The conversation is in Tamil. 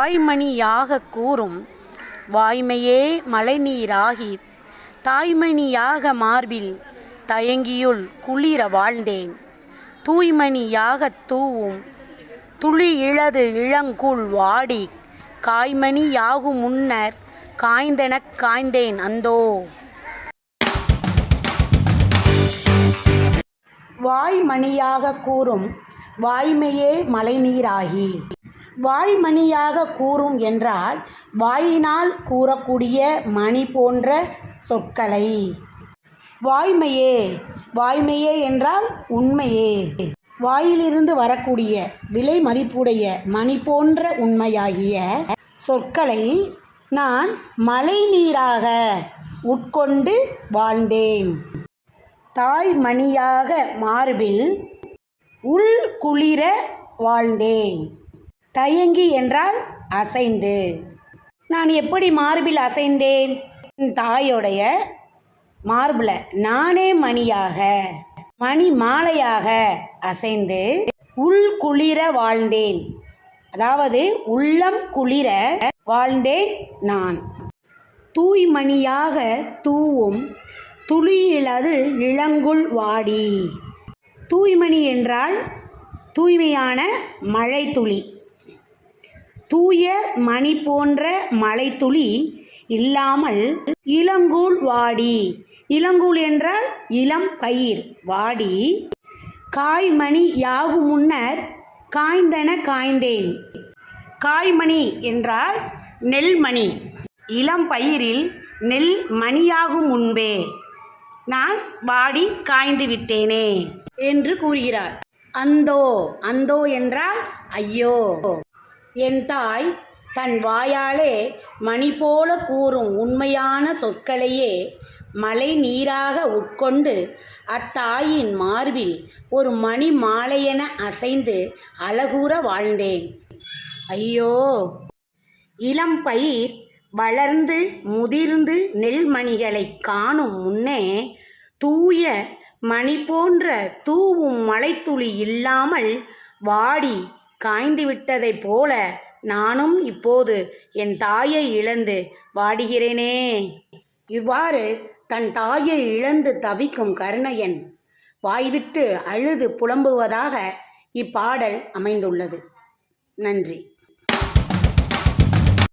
தாய்மணியாக கூறும் வாய்மையே மழைநீராகி தாய்மணியாக மார்பில் தயங்கியுள் குளிர வாழ்ந்தேன். தூய்மணியாகத் தூவும் துளி இழது இளங்குல் வாடி காய்மணியாகும் முன்னர் காய்ந்தெனக் காய்ந்தேன் அந்தோ. வாய்மணியாக கூறும் வாய்மையே மழைநீராகி வாய்மணியாக கூறும் என்றால் வாயினால் கூறக்கூடிய மணி போன்ற சொற்களை. வாய்மையே வாய்மையே என்றால் உண்மையே. வாயிலிருந்து வரக்கூடிய விலை மதிப்புடைய மணி போன்ற உண்மையாகிய சொற்களை நான் மழைநீராக உட்கொண்டு வாழ்ந்தேன். தாய்மணியாக மார்பில் உள் குளிர வாழ்ந்தேன். தயங்கி என்றால் அசைந்து. நான் எப்படி மார்பில் அசைந்தேன்? என் தாயோடைய மார்பில் நானே மணியாக மணி மாலையாக அசைந்து உள் குளிர வாழ்ந்தேன். அதாவது உள்ளம் குளிர வாழ்ந்தேன் நான். தூய்மணியாக தூவும் துளியிலது இளங்குள் வாடி. தூய்மணி என்றால் தூய்மையான மழைத்துளி. தூய மணி போன்ற மலைத்துளி இல்லாமல் இளங்கூழ் வாடி. இளங்கூழ் என்றால் இளம் பயிர் வாடி. காய்மணி யாகும் முன்னர் காய்ந்தன காய்ந்தேன். காய்மணி என்றால் நெல்மணி. இளம் பயிரில் நெல் மணியாகும் முன்பே நான் வாடி காய்ந்து விட்டேனே என்று கூறுகிறார். அந்தோ அந்தோ என்றால் ஐயோ. என் தாய் தன் வாயாலே மணி போல கூறும் உண்மையான சொற்களையே மழை நீராக உட்கொண்டு அத்தாயின் மார்பில் ஒரு மணி மாலையென அசைந்து அழகூற வாழ்ந்தேன். ஐயோ! இளம் பயிர் வளர்ந்து முதிர்ந்து நெல்மணிகளைக் காணும் முன்னே தூய மணி போன்ற தூவும் மலைத்துளி இல்லாமல் வாடி காய்ந்து விட்டதைப் போல நானும் இப்போது என் தாயை இழந்து வாடுகிறேனே. இவ்வாறு தன் தாயை இழந்து தவிக்கும் கருணையன் வாய்விட்டு அழுது புலம்புவதாக இப்பாடல் அமைந்துள்ளது. நன்றி.